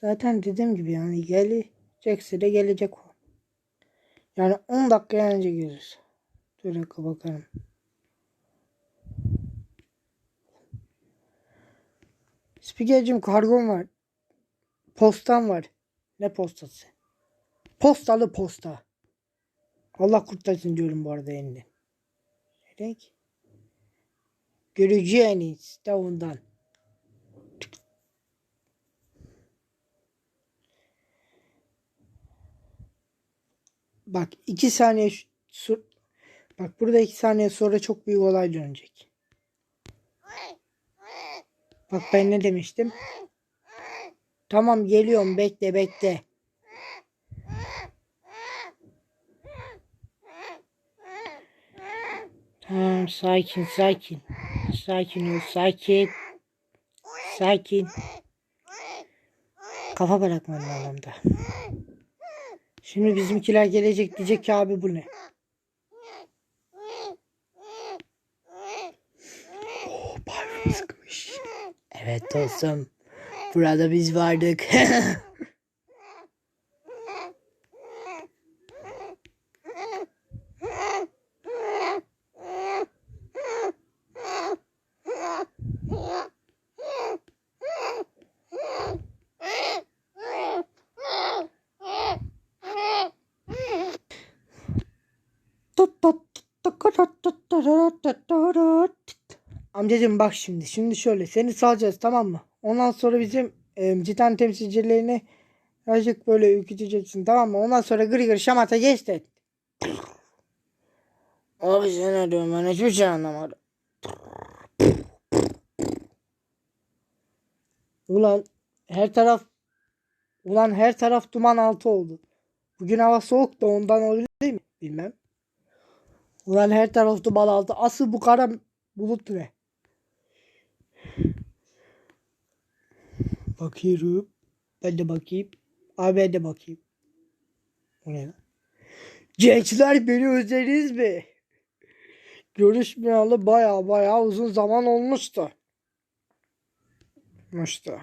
Zaten dediğim gibi yani gelecekse de gelecek o. Yani 10 dakika önce gelir. Dur dakika bakalım. Spikercim kargon var. Postan var. Ne postası? Postalı posta. Allah kurtarsın diyorum bu arada elini. Ne renk? Göreceğiniz de ondan. Bak iki saniye şu- sur- Bak burada iki saniye sonra çok büyük olay dönecek. Bak ben ne demiştim? Tamam geliyorum bekle bekle. Tamam sakin sakin. Sakin ol sakin. Sakin. Kafa bırakmanın anlamda. Şimdi bizimkiler gelecek diyecek ki abi bu ne? Oh, parfüm sıkmış. Evet dostum. Burada biz vardık. Amcacığım bak şimdi. Şimdi şöyle seni salacağız tamam mı? Ondan sonra bizim e, cidden temsilcilerini birazcık böyle ürküteceksin tamam mı? Ondan sonra gır gır şamata geç de. Abi sen ne diyorsun ben hiçbir şey anlamadım. Ulan her taraf Ulan her taraf duman altı oldu. Bugün hava soğuk da ondan olabilir mi? Bilmem. Ulan her taraf duman altı. Asıl bu kara bulut ne? Bakıyorum. Ben de bakayım. Abi ben de bakayım. O ne lan? Gençler beni özlediniz mi? Görüşmeyeli baya baya uzun zaman olmuştu. Olmuştu.